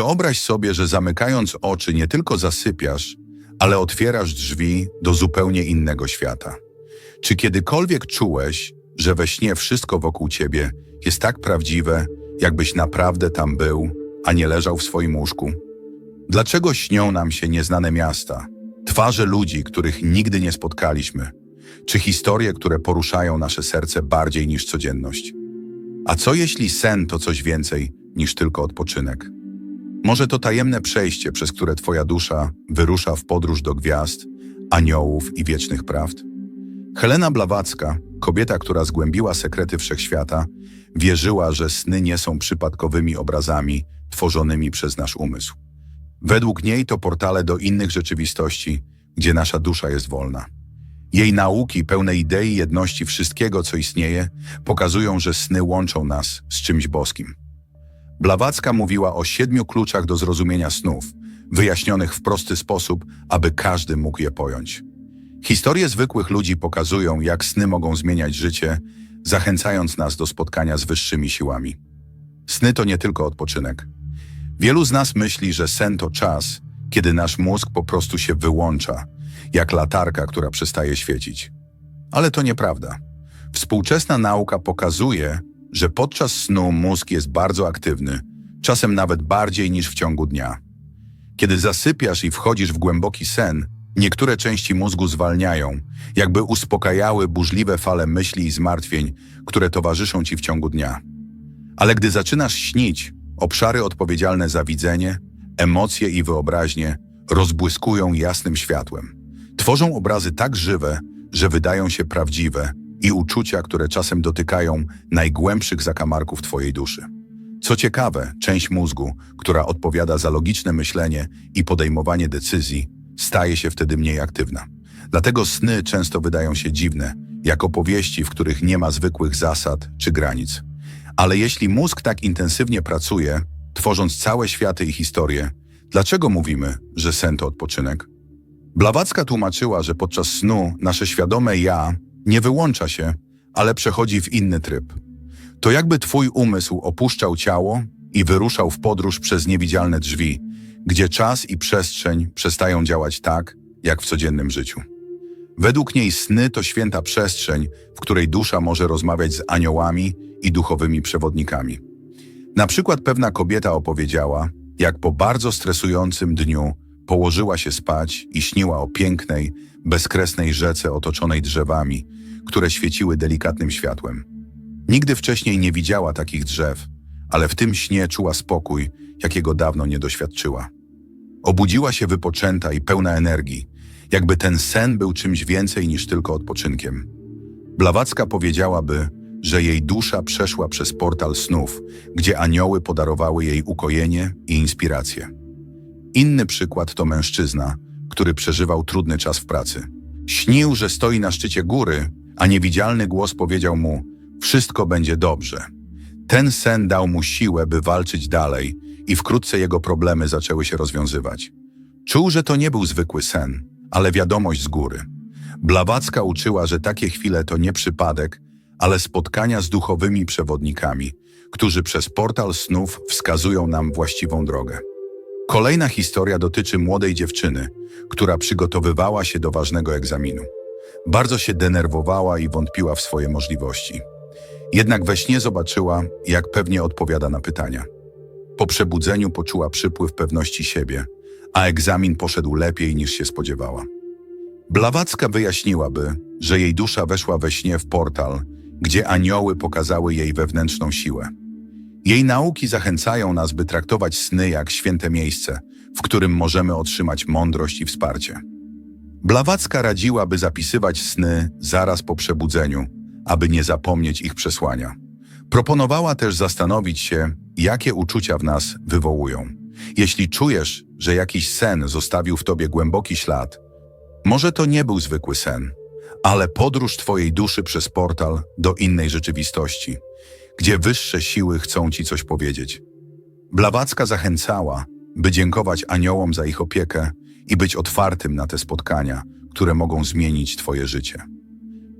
Wyobraź sobie, że zamykając oczy nie tylko zasypiasz, ale otwierasz drzwi do zupełnie innego świata. Czy kiedykolwiek czułeś, że we śnie wszystko wokół ciebie jest tak prawdziwe, jakbyś naprawdę tam był, a nie leżał w swoim łóżku? Dlaczego śnią nam się nieznane miasta, twarze ludzi, których nigdy nie spotkaliśmy, czy historie, które poruszają nasze serce bardziej niż codzienność? A co jeśli sen to coś więcej niż tylko odpoczynek? Może to tajemne przejście, przez które Twoja dusza wyrusza w podróż do gwiazd, aniołów i wiecznych prawd? Helena Blawacka, kobieta, która zgłębiła sekrety wszechświata, wierzyła, że sny nie są przypadkowymi obrazami tworzonymi przez nasz umysł. Według niej to portale do innych rzeczywistości, gdzie nasza dusza jest wolna. Jej nauki, pełne idei jedności wszystkiego, co istnieje, pokazują, że sny łączą nas z czymś boskim. Blawacka mówiła o siedmiu kluczach do zrozumienia snów, wyjaśnionych w prosty sposób, aby każdy mógł je pojąć. Historie zwykłych ludzi pokazują, jak sny mogą zmieniać życie, zachęcając nas do spotkania z wyższymi siłami. Sny to nie tylko odpoczynek. Wielu z nas myśli, że sen to czas, kiedy nasz mózg po prostu się wyłącza, jak latarka, która przestaje świecić. Ale to nieprawda. Współczesna nauka pokazuje, że podczas snu mózg jest bardzo aktywny, czasem nawet bardziej niż w ciągu dnia. Kiedy zasypiasz i wchodzisz w głęboki sen, niektóre części mózgu zwalniają, jakby uspokajały burzliwe fale myśli i zmartwień, które towarzyszą ci w ciągu dnia. Ale gdy zaczynasz śnić, obszary odpowiedzialne za widzenie, emocje i wyobraźnię rozbłyskują jasnym światłem. Tworzą obrazy tak żywe, że wydają się prawdziwe i uczucia, które czasem dotykają najgłębszych zakamarków Twojej duszy. Co ciekawe, część mózgu, która odpowiada za logiczne myślenie i podejmowanie decyzji, staje się wtedy mniej aktywna. Dlatego sny często wydają się dziwne, jak opowieści, w których nie ma zwykłych zasad czy granic. Ale jeśli mózg tak intensywnie pracuje, tworząc całe światy i historie, dlaczego mówimy, że sen to odpoczynek? Blawacka tłumaczyła, że podczas snu nasze świadome ja nie wyłącza się, ale przechodzi w inny tryb. To jakby twój umysł opuszczał ciało i wyruszał w podróż przez niewidzialne drzwi, gdzie czas i przestrzeń przestają działać tak, jak w codziennym życiu. Według niej sny to święta przestrzeń, w której dusza może rozmawiać z aniołami i duchowymi przewodnikami. Na przykład pewna kobieta opowiedziała, jak po bardzo stresującym dniu położyła się spać i śniła o pięknej, bezkresnej rzece otoczonej drzewami, które świeciły delikatnym światłem. Nigdy wcześniej nie widziała takich drzew, ale w tym śnie czuła spokój, jakiego dawno nie doświadczyła. Obudziła się wypoczęta i pełna energii, jakby ten sen był czymś więcej niż tylko odpoczynkiem. Blawacka powiedziałaby, że jej dusza przeszła przez portal snów, gdzie anioły podarowały jej ukojenie i inspirację. Inny przykład to mężczyzna, który przeżywał trudny czas w pracy. Śnił, że stoi na szczycie góry, a niewidzialny głos powiedział mu: Wszystko będzie dobrze. Ten sen dał mu siłę, by walczyć dalej, i wkrótce jego problemy zaczęły się rozwiązywać. Czuł, że to nie był zwykły sen, ale wiadomość z góry. Blawacka uczyła, że takie chwile to nie przypadek, ale spotkania z duchowymi przewodnikami, którzy przez portal snów wskazują nam właściwą drogę. Kolejna historia dotyczy młodej dziewczyny, która przygotowywała się do ważnego egzaminu. Bardzo się denerwowała i wątpiła w swoje możliwości. Jednak we śnie zobaczyła, jak pewnie odpowiada na pytania. Po przebudzeniu poczuła przypływ pewności siebie, a egzamin poszedł lepiej niż się spodziewała. Blawacka wyjaśniłaby, że jej dusza weszła we śnie w portal, gdzie anioły pokazały jej wewnętrzną siłę. Jej nauki zachęcają nas, by traktować sny jak święte miejsce, w którym możemy otrzymać mądrość i wsparcie. Blawacka radziła, by zapisywać sny zaraz po przebudzeniu, aby nie zapomnieć ich przesłania. Proponowała też zastanowić się, jakie uczucia w nas wywołują. Jeśli czujesz, że jakiś sen zostawił w tobie głęboki ślad, może to nie był zwykły sen, ale podróż twojej duszy przez portal do innej rzeczywistości, gdzie wyższe siły chcą ci coś powiedzieć. Blawacka zachęcała, by dziękować aniołom za ich opiekę i być otwartym na te spotkania, które mogą zmienić twoje życie.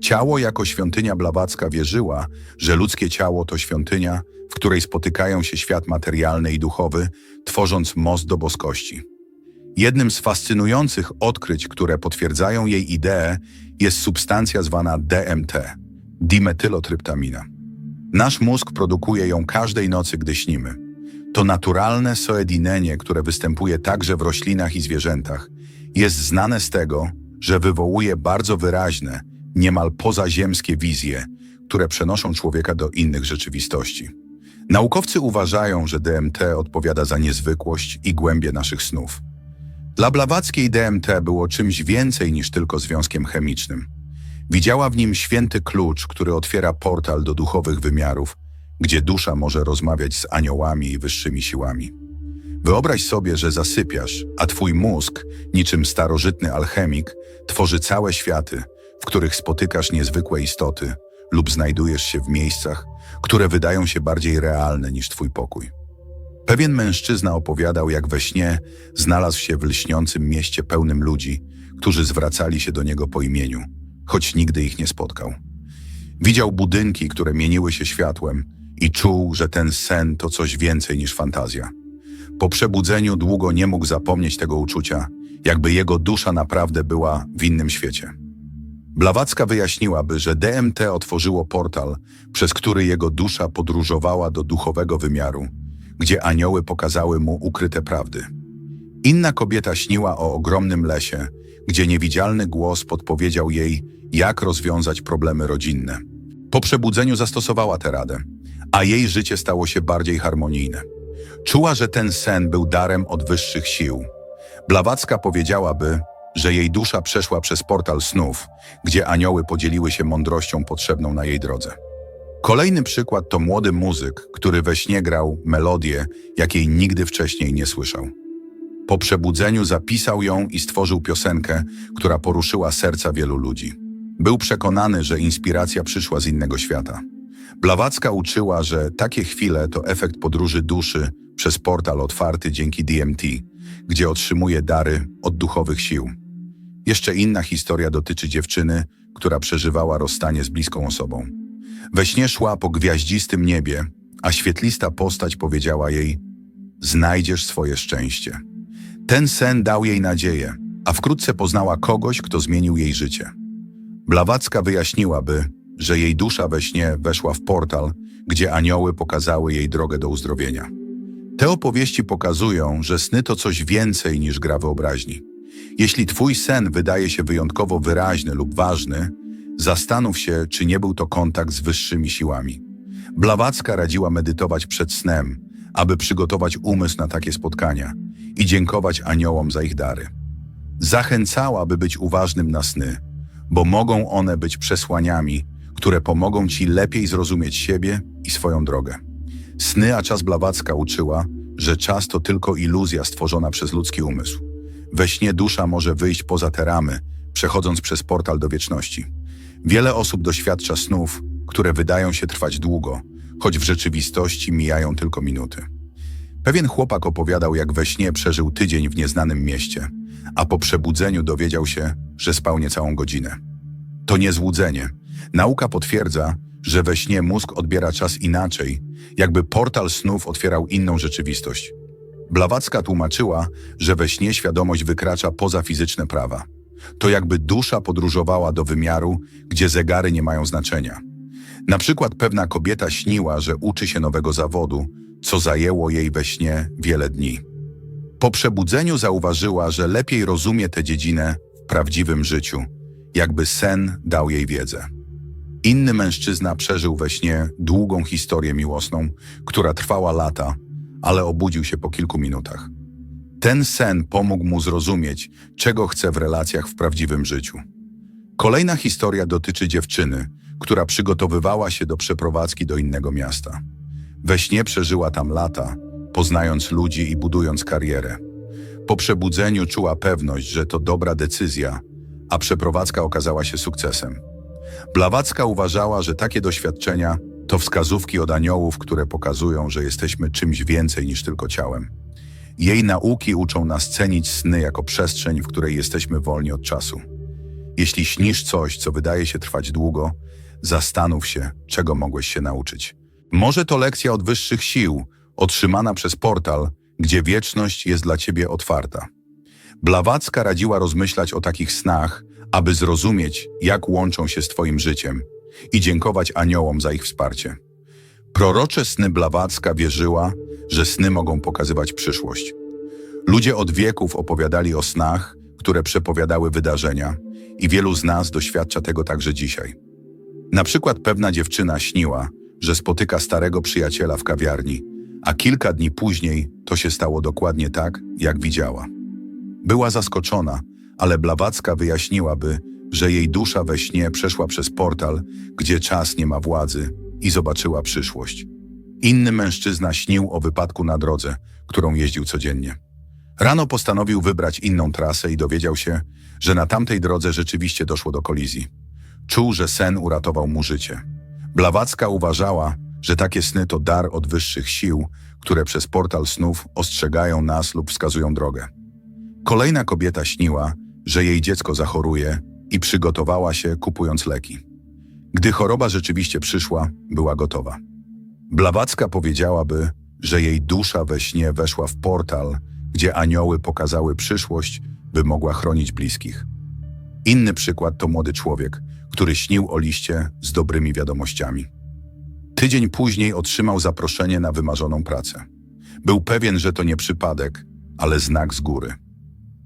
Ciało jako świątynia Blawacka wierzyła, że ludzkie ciało to świątynia, w której spotykają się świat materialny i duchowy, tworząc most do boskości. Jednym z fascynujących odkryć, które potwierdzają jej ideę, jest substancja zwana DMT dimetylotryptamina. Nasz mózg produkuje ją każdej nocy, gdy śnimy. To naturalne soedinenie, które występuje także w roślinach i zwierzętach, jest znane z tego, że wywołuje bardzo wyraźne, niemal pozaziemskie wizje, które przenoszą człowieka do innych rzeczywistości. Naukowcy uważają, że DMT odpowiada za niezwykłość i głębię naszych snów. Dla Blawackiej DMT było czymś więcej niż tylko związkiem chemicznym. Widziała w nim święty klucz, który otwiera portal do duchowych wymiarów, gdzie dusza może rozmawiać z aniołami i wyższymi siłami. Wyobraź sobie, że zasypiasz, a twój mózg, niczym starożytny alchemik, tworzy całe światy, w których spotykasz niezwykłe istoty lub znajdujesz się w miejscach, które wydają się bardziej realne niż twój pokój. Pewien mężczyzna opowiadał, jak we śnie znalazł się w lśniącym mieście pełnym ludzi, którzy zwracali się do niego po imieniu, choć nigdy ich nie spotkał. Widział budynki, które mieniły się światłem i czuł, że ten sen to coś więcej niż fantazja. Po przebudzeniu długo nie mógł zapomnieć tego uczucia, jakby jego dusza naprawdę była w innym świecie. Blawacka wyjaśniłaby, że DMT otworzyło portal, przez który jego dusza podróżowała do duchowego wymiaru, gdzie anioły pokazały mu ukryte prawdy. Inna kobieta śniła o ogromnym lesie, gdzie niewidzialny głos podpowiedział jej, jak rozwiązać problemy rodzinne. Po przebudzeniu zastosowała tę radę, a jej życie stało się bardziej harmonijne. Czuła, że ten sen był darem od wyższych sił. Blawacka powiedziałaby, że jej dusza przeszła przez portal snów, gdzie anioły podzieliły się mądrością potrzebną na jej drodze. Kolejny przykład to młody muzyk, który we śnie grał melodię, jakiej nigdy wcześniej nie słyszał. Po przebudzeniu zapisał ją i stworzył piosenkę, która poruszyła serca wielu ludzi. Był przekonany, że inspiracja przyszła z innego świata. Blawacka uczyła, że takie chwile to efekt podróży duszy przez portal otwarty dzięki DMT, gdzie otrzymuje dary od duchowych sił. Jeszcze inna historia dotyczy dziewczyny, która przeżywała rozstanie z bliską osobą. We śnie szła po gwiaździstym niebie, a świetlista postać powiedziała jej: Znajdziesz swoje szczęście. Ten sen dał jej nadzieję, a wkrótce poznała kogoś, kto zmienił jej życie. Blawacka wyjaśniłaby, że jej dusza we śnie weszła w portal, gdzie anioły pokazały jej drogę do uzdrowienia. Te opowieści pokazują, że sny to coś więcej niż gra wyobraźni. Jeśli twój sen wydaje się wyjątkowo wyraźny lub ważny, zastanów się, czy nie był to kontakt z wyższymi siłami. Blawacka radziła medytować przed snem, aby przygotować umysł na takie spotkania i dziękować aniołom za ich dary. Zachęcała, by być uważnym na sny, bo mogą one być przesłaniami, które pomogą ci lepiej zrozumieć siebie i swoją drogę. Sny, a czas Blawacka uczyła, że czas to tylko iluzja stworzona przez ludzki umysł. We śnie dusza może wyjść poza te ramy, przechodząc przez portal do wieczności. Wiele osób doświadcza snów, które wydają się trwać długo, choć w rzeczywistości mijają tylko minuty. Pewien chłopak opowiadał, jak we śnie przeżył tydzień w nieznanym mieście, a po przebudzeniu dowiedział się, że spał niecałą godzinę. To nie złudzenie. Nauka potwierdza, że we śnie mózg odbiera czas inaczej, jakby portal snów otwierał inną rzeczywistość. Blawacka tłumaczyła, że we śnie świadomość wykracza poza fizyczne prawa. To jakby dusza podróżowała do wymiaru, gdzie zegary nie mają znaczenia. Na przykład pewna kobieta śniła, że uczy się nowego zawodu, co zajęło jej we śnie wiele dni. Po przebudzeniu zauważyła, że lepiej rozumie tę dziedzinę w prawdziwym życiu, jakby sen dał jej wiedzę. Inny mężczyzna przeżył we śnie długą historię miłosną, która trwała lata, ale obudził się po kilku minutach. Ten sen pomógł mu zrozumieć, czego chce w relacjach w prawdziwym życiu. Kolejna historia dotyczy dziewczyny, która przygotowywała się do przeprowadzki do innego miasta. We śnie przeżyła tam lata, poznając ludzi i budując karierę. Po przebudzeniu czuła pewność, że to dobra decyzja, a przeprowadzka okazała się sukcesem. Blawacka uważała, że takie doświadczenia to wskazówki od aniołów, które pokazują, że jesteśmy czymś więcej niż tylko ciałem. Jej nauki uczą nas cenić sny jako przestrzeń, w której jesteśmy wolni od czasu. Jeśli śnisz coś, co wydaje się trwać długo, zastanów się, czego mogłeś się nauczyć. Może to lekcja od wyższych sił, otrzymana przez portal, gdzie wieczność jest dla ciebie otwarta. Blawacka radziła rozmyślać o takich snach, aby zrozumieć, jak łączą się z twoim życiem i dziękować aniołom za ich wsparcie. Prorocze sny Blawacka wierzyła, że sny mogą pokazywać przyszłość. Ludzie od wieków opowiadali o snach, które przepowiadały wydarzenia i wielu z nas doświadcza tego także dzisiaj. Na przykład pewna dziewczyna śniła, że spotyka starego przyjaciela w kawiarni, a kilka dni później to się stało dokładnie tak, jak widziała. Była zaskoczona, ale Blawacka wyjaśniłaby, że jej dusza we śnie przeszła przez portal, gdzie czas nie ma władzy i zobaczyła przyszłość. Inny mężczyzna śnił o wypadku na drodze, którą jeździł codziennie. Rano postanowił wybrać inną trasę i dowiedział się, że na tamtej drodze rzeczywiście doszło do kolizji. Czuł, że sen uratował mu życie. Blawacka uważała, że takie sny to dar od wyższych sił, które przez portal snów ostrzegają nas lub wskazują drogę. Kolejna kobieta śniła, że jej dziecko zachoruje i przygotowała się kupując leki. Gdy choroba rzeczywiście przyszła, była gotowa. Blawacka powiedziałaby, że jej dusza we śnie weszła w portal, gdzie anioły pokazały przyszłość, by mogła chronić bliskich. Inny przykład to młody człowiek, który śnił o liście z dobrymi wiadomościami. Tydzień później otrzymał zaproszenie na wymarzoną pracę. Był pewien, że to nie przypadek, ale znak z góry.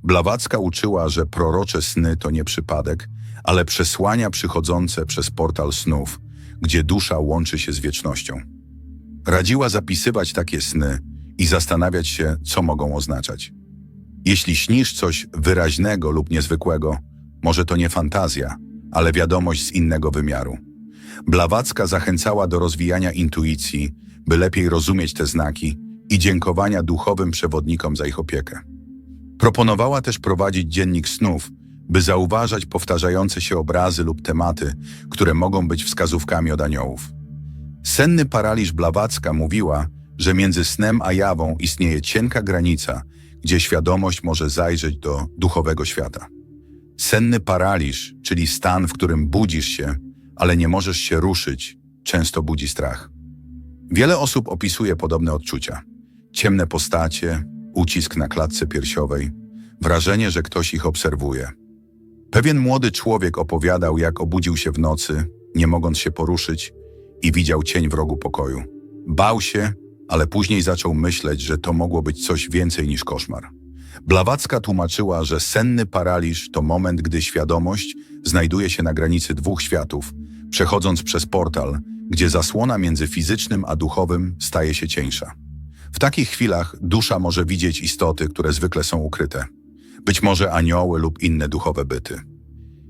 Blawacka uczyła, że prorocze sny to nie przypadek, ale przesłania przychodzące przez portal snów, gdzie dusza łączy się z wiecznością. Radziła zapisywać takie sny i zastanawiać się, co mogą oznaczać. Jeśli śnisz coś wyraźnego lub niezwykłego, może to nie fantazja, ale wiadomość z innego wymiaru. Blawacka zachęcała do rozwijania intuicji, by lepiej rozumieć te znaki i dziękowania duchowym przewodnikom za ich opiekę. Proponowała też prowadzić dziennik snów, by zauważać powtarzające się obrazy lub tematy, które mogą być wskazówkami od aniołów. Senny paraliż Blawacka mówiła, że między snem a jawą istnieje cienka granica, gdzie świadomość może zajrzeć do duchowego świata. Senny paraliż, czyli stan, w którym budzisz się, ale nie możesz się ruszyć, często budzi strach. Wiele osób opisuje podobne odczucia. Ciemne postacie, ucisk na klatce piersiowej, wrażenie, że ktoś ich obserwuje. Pewien młody człowiek opowiadał, jak obudził się w nocy, nie mogąc się poruszyć i widział cień w rogu pokoju. Bał się, ale później zaczął myśleć, że to mogło być coś więcej niż koszmar. Blawacka tłumaczyła, że senny paraliż to moment, gdy świadomość znajduje się na granicy dwóch światów, przechodząc przez portal, gdzie zasłona między fizycznym a duchowym staje się cieńsza. W takich chwilach dusza może widzieć istoty, które zwykle są ukryte. Być może anioły lub inne duchowe byty.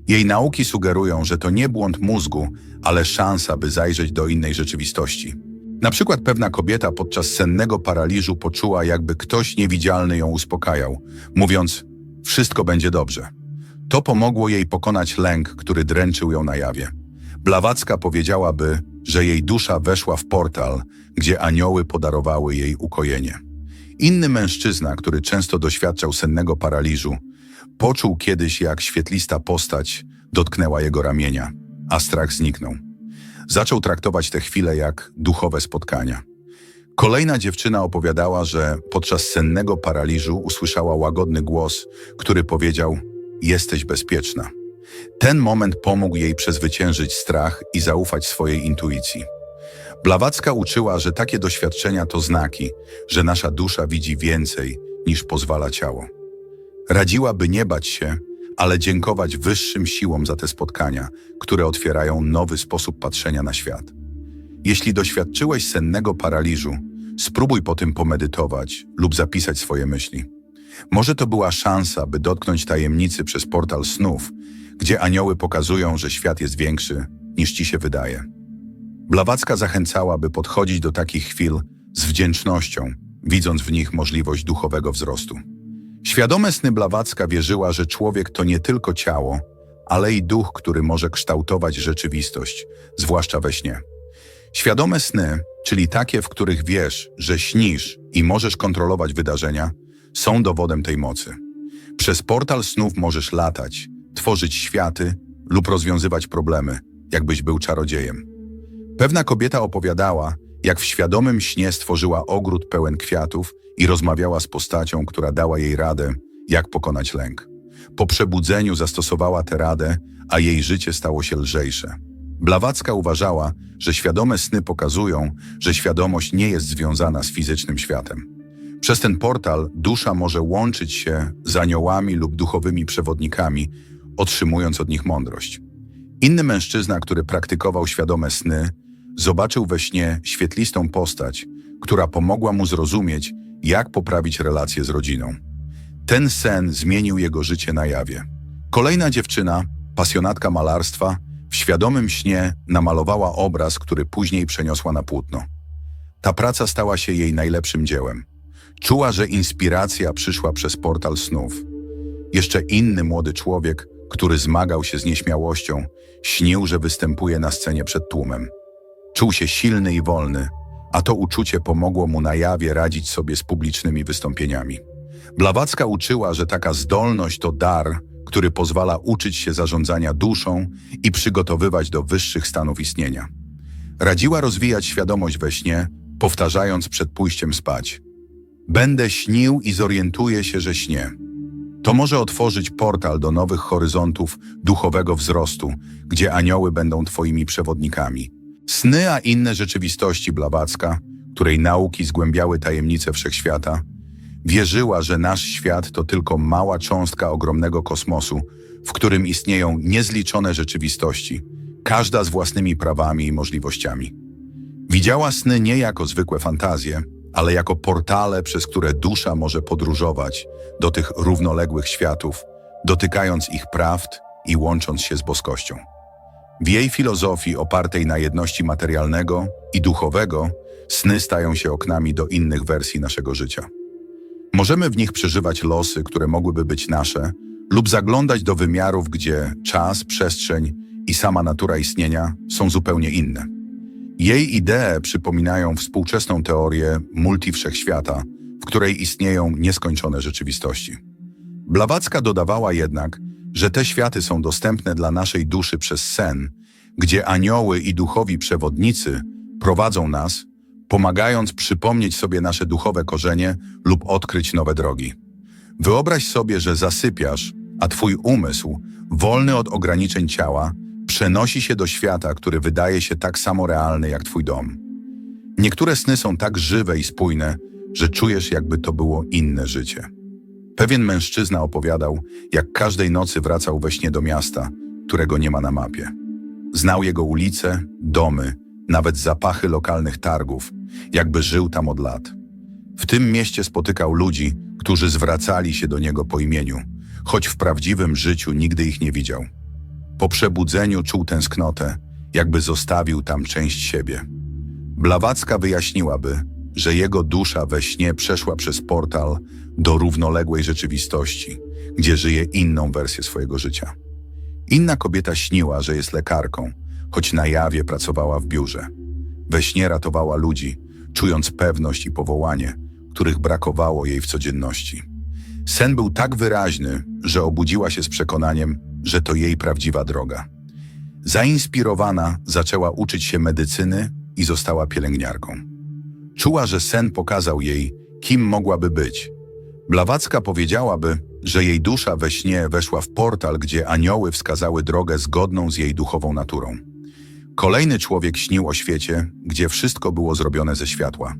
Jej nauki sugerują, że to nie błąd mózgu, ale szansa, by zajrzeć do innej rzeczywistości. Na przykład pewna kobieta podczas sennego paraliżu poczuła, jakby ktoś niewidzialny ją uspokajał, mówiąc: Wszystko będzie dobrze. To pomogło jej pokonać lęk, który dręczył ją na jawie. Blawacka powiedziałaby, że jej dusza weszła w portal, gdzie anioły podarowały jej ukojenie. Inny mężczyzna, który często doświadczał sennego paraliżu, poczuł kiedyś, jak świetlista postać dotknęła jego ramienia, a strach zniknął. Zaczął traktować te chwile jak duchowe spotkania. Kolejna dziewczyna opowiadała, że podczas sennego paraliżu usłyszała łagodny głos, który powiedział: Jesteś bezpieczna. Ten moment pomógł jej przezwyciężyć strach i zaufać swojej intuicji. Blawacka uczyła, że takie doświadczenia to znaki, że nasza dusza widzi więcej niż pozwala ciało. Radziła, by nie bać się, ale dziękować wyższym siłom za te spotkania, które otwierają nowy sposób patrzenia na świat. Jeśli doświadczyłeś sennego paraliżu, spróbuj po tym pomedytować lub zapisać swoje myśli. Może to była szansa, by dotknąć tajemnicy przez portal snów, gdzie anioły pokazują, że świat jest większy niż ci się wydaje. Blawacka zachęcała, by podchodzić do takich chwil z wdzięcznością, widząc w nich możliwość duchowego wzrostu. Świadome sny Blawacka wierzyła, że człowiek to nie tylko ciało, ale i duch, który może kształtować rzeczywistość, zwłaszcza we śnie. Świadome sny, czyli takie, w których wiesz, że śnisz i możesz kontrolować wydarzenia, są dowodem tej mocy. Przez portal snów możesz latać, tworzyć światy lub rozwiązywać problemy, jakbyś był czarodziejem. Pewna kobieta opowiadała, jak w świadomym śnie stworzyła ogród pełen kwiatów i rozmawiała z postacią, która dała jej radę, jak pokonać lęk. Po przebudzeniu zastosowała tę radę, a jej życie stało się lżejsze. Blawacka uważała, że świadome sny pokazują, że świadomość nie jest związana z fizycznym światem. Przez ten portal dusza może łączyć się z aniołami lub duchowymi przewodnikami, otrzymując od nich mądrość. Inny mężczyzna, który praktykował świadome sny, zobaczył we śnie świetlistą postać, która pomogła mu zrozumieć, jak poprawić relacje z rodziną. Ten sen zmienił jego życie na jawie. Kolejna dziewczyna, pasjonatka malarstwa, w świadomym śnie namalowała obraz, który później przeniosła na płótno. Ta praca stała się jej najlepszym dziełem. Czuła, że inspiracja przyszła przez portal snów. Jeszcze inny młody człowiek, który zmagał się z nieśmiałością, śnił, że występuje na scenie przed tłumem. Czuł się silny i wolny, a to uczucie pomogło mu na jawie radzić sobie z publicznymi wystąpieniami. Blawacka uczyła, że taka zdolność to dar, który pozwala uczyć się zarządzania duszą i przygotowywać do wyższych stanów istnienia. Radziła rozwijać świadomość we śnie, powtarzając przed pójściem spać. Będę śnił i zorientuję się, że śnie. To może otworzyć portal do nowych horyzontów duchowego wzrostu, gdzie anioły będą twoimi przewodnikami. Sny a inne rzeczywistości Blawacka, której nauki zgłębiały tajemnice wszechświata, wierzyła, że nasz świat to tylko mała cząstka ogromnego kosmosu, w którym istnieją niezliczone rzeczywistości, każda z własnymi prawami i możliwościami. Widziała sny nie jako zwykłe fantazje, ale jako portale, przez które dusza może podróżować do tych równoległych światów, dotykając ich prawd i łącząc się z boskością. W jej filozofii opartej na jedności materialnego i duchowego, sny stają się oknami do innych wersji naszego życia. Możemy w nich przeżywać losy, które mogłyby być nasze, lub zaglądać do wymiarów, gdzie czas, przestrzeń i sama natura istnienia są zupełnie inne. Jej idee przypominają współczesną teorię multiwszechświata, w której istnieją nieskończone rzeczywistości. Blawacka dodawała jednak, że te światy są dostępne dla naszej duszy przez sen, gdzie anioły i duchowi przewodnicy prowadzą nas, pomagając przypomnieć sobie nasze duchowe korzenie lub odkryć nowe drogi. Wyobraź sobie, że zasypiasz, a twój umysł, wolny od ograniczeń ciała, przenosi się do świata, który wydaje się tak samo realny jak twój dom. Niektóre sny są tak żywe i spójne, że czujesz, jakby to było inne życie. Pewien mężczyzna opowiadał, jak każdej nocy wracał we śnie do miasta, którego nie ma na mapie. Znał jego ulice, domy, nawet zapachy lokalnych targów, jakby żył tam od lat. W tym mieście spotykał ludzi, którzy zwracali się do niego po imieniu, choć w prawdziwym życiu nigdy ich nie widział. Po przebudzeniu czuł tęsknotę, jakby zostawił tam część siebie. Blawacka wyjaśniłaby, że jego dusza we śnie przeszła przez portal do równoległej rzeczywistości, gdzie żyje inną wersję swojego życia. Inna kobieta śniła, że jest lekarką, choć na jawie pracowała w biurze. We śnie ratowała ludzi, czując pewność i powołanie, których brakowało jej w codzienności. Sen był tak wyraźny, że obudziła się z przekonaniem, że to jej prawdziwa droga. Zainspirowana zaczęła uczyć się medycyny i została pielęgniarką. Czuła, że sen pokazał jej, kim mogłaby być. Blawacka powiedziałaby, że jej dusza we śnie weszła w portal, gdzie anioły wskazały drogę zgodną z jej duchową naturą. Kolejny człowiek śnił o świecie, gdzie wszystko było zrobione ze światła.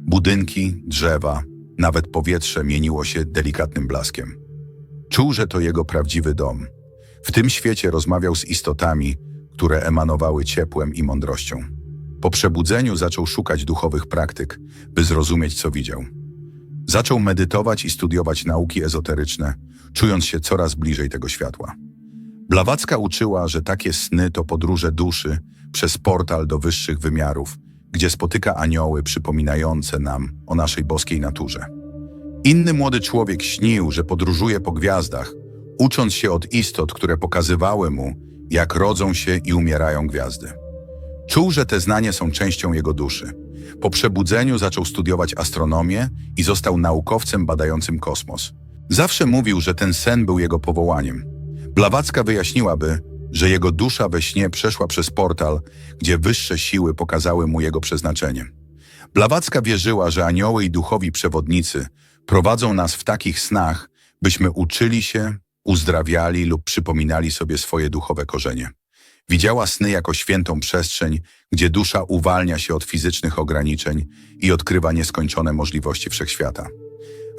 Budynki, drzewa, nawet powietrze mieniło się delikatnym blaskiem. Czuł, że to jego prawdziwy dom. W tym świecie rozmawiał z istotami, które emanowały ciepłem i mądrością. Po przebudzeniu zaczął szukać duchowych praktyk, by zrozumieć, co widział. Zaczął medytować i studiować nauki ezoteryczne, czując się coraz bliżej tego światła. Blawacka uczyła, że takie sny to podróże duszy przez portal do wyższych wymiarów, gdzie spotyka anioły przypominające nam o naszej boskiej naturze. Inny młody człowiek śnił, że podróżuje po gwiazdach, ucząc się od istot, które pokazywały mu, jak rodzą się i umierają gwiazdy. Czuł, że te znania są częścią jego duszy. Po przebudzeniu zaczął studiować astronomię i został naukowcem badającym kosmos. Zawsze mówił, że ten sen był jego powołaniem. Blawacka wyjaśniłaby, że jego dusza we śnie przeszła przez portal, gdzie wyższe siły pokazały mu jego przeznaczenie. Blawacka wierzyła, że anioły i duchowi przewodnicy prowadzą nas w takich snach, byśmy uczyli się, uzdrawiali lub przypominali sobie swoje duchowe korzenie. Widziała sny jako świętą przestrzeń, gdzie dusza uwalnia się od fizycznych ograniczeń i odkrywa nieskończone możliwości wszechświata.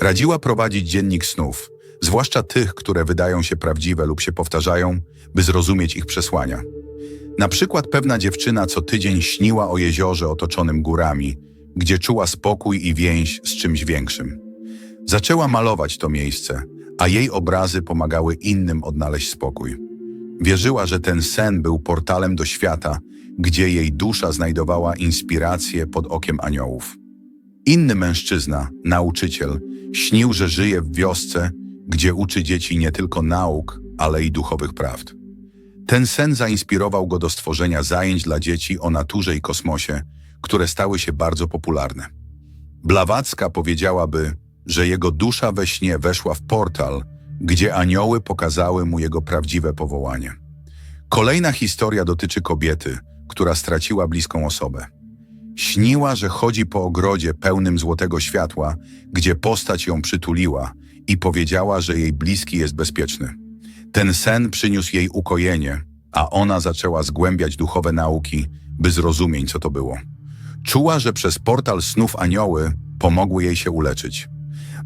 Radziła prowadzić dziennik snów, zwłaszcza tych, które wydają się prawdziwe lub się powtarzają, by zrozumieć ich przesłania. Na przykład pewna dziewczyna co tydzień śniła o jeziorze otoczonym górami, gdzie czuła spokój i więź z czymś większym. Zaczęła malować to miejsce, a jej obrazy pomagały innym odnaleźć spokój. Wierzyła, że ten sen był portalem do świata, gdzie jej dusza znajdowała inspirację pod okiem aniołów. Inny mężczyzna, nauczyciel, śnił, że żyje w wiosce, gdzie uczy dzieci nie tylko nauk, ale i duchowych prawd. Ten sen zainspirował go do stworzenia zajęć dla dzieci o naturze i kosmosie, które stały się bardzo popularne. Blawacka powiedziałaby, że jego dusza we śnie weszła w portal, gdzie anioły pokazały mu jego prawdziwe powołanie. Kolejna historia dotyczy kobiety, która straciła bliską osobę. Śniła, że chodzi po ogrodzie pełnym złotego światła, gdzie postać ją przytuliła i powiedziała, że jej bliski jest bezpieczny. Ten sen przyniósł jej ukojenie, a ona zaczęła zgłębiać duchowe nauki, by zrozumieć, co to było. Czuła, że przez portal snów anioły pomogły jej się uleczyć.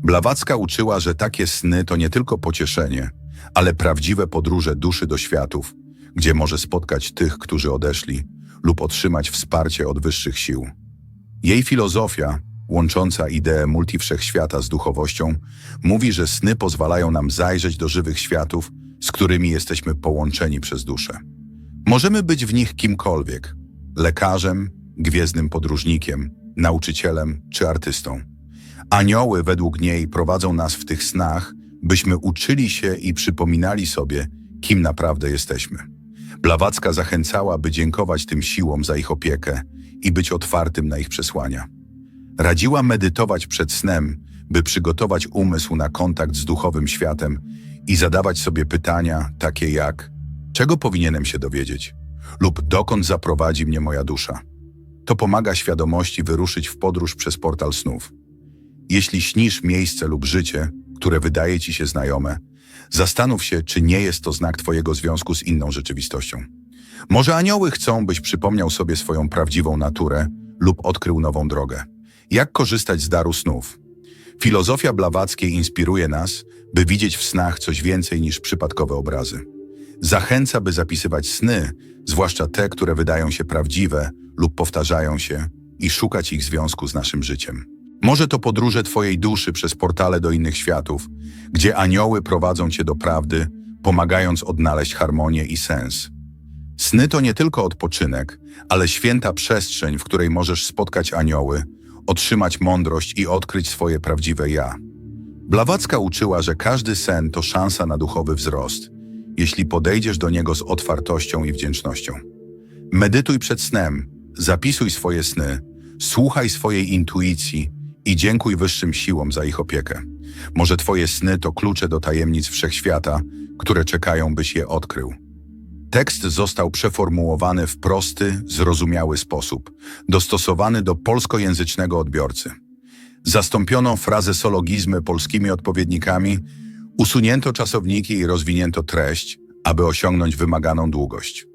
Blawacka uczyła, że takie sny to nie tylko pocieszenie, ale prawdziwe podróże duszy do światów, gdzie może spotkać tych, którzy odeszli, lub otrzymać wsparcie od wyższych sił. Jej filozofia, łącząca ideę multiwszechświata z duchowością, mówi, że sny pozwalają nam zajrzeć do żywych światów, z którymi jesteśmy połączeni przez duszę. Możemy być w nich kimkolwiek lekarzem, gwiezdnym podróżnikiem, nauczycielem czy artystą. Anioły według niej prowadzą nas w tych snach, byśmy uczyli się i przypominali sobie, kim naprawdę jesteśmy. Blawacka zachęcała, by dziękować tym siłom za ich opiekę i być otwartym na ich przesłania. Radziła medytować przed snem, by przygotować umysł na kontakt z duchowym światem i zadawać sobie pytania takie jak czego powinienem się dowiedzieć lub dokąd zaprowadzi mnie moja dusza. To pomaga świadomości wyruszyć w podróż przez portal snów. Jeśli śnisz miejsce lub życie, które wydaje ci się znajome, zastanów się, czy nie jest to znak twojego związku z inną rzeczywistością. Może anioły chcą, byś przypomniał sobie swoją prawdziwą naturę lub odkrył nową drogę. Jak korzystać z daru snów? Filozofia Blawackiej inspiruje nas, by widzieć w snach coś więcej niż przypadkowe obrazy. Zachęca, by zapisywać sny, zwłaszcza te, które wydają się prawdziwe lub powtarzają się, i szukać ich związku z naszym życiem. Może to podróże Twojej duszy przez portale do innych światów, gdzie anioły prowadzą Cię do prawdy, pomagając odnaleźć harmonię i sens. Sny to nie tylko odpoczynek, ale święta przestrzeń, w której możesz spotkać anioły, otrzymać mądrość i odkryć swoje prawdziwe ja. Blawacka uczyła, że każdy sen to szansa na duchowy wzrost, jeśli podejdziesz do niego z otwartością i wdzięcznością. Medytuj przed snem, zapisuj swoje sny, słuchaj swojej intuicji i dziękuj wyższym siłom za ich opiekę. Może twoje sny to klucze do tajemnic wszechświata, które czekają, byś je odkrył. Tekst został przeformułowany w prosty, zrozumiały sposób, dostosowany do polskojęzycznego odbiorcy. Zastąpiono frazesologizmy polskimi odpowiednikami, usunięto czasowniki i rozwinięto treść, aby osiągnąć wymaganą długość.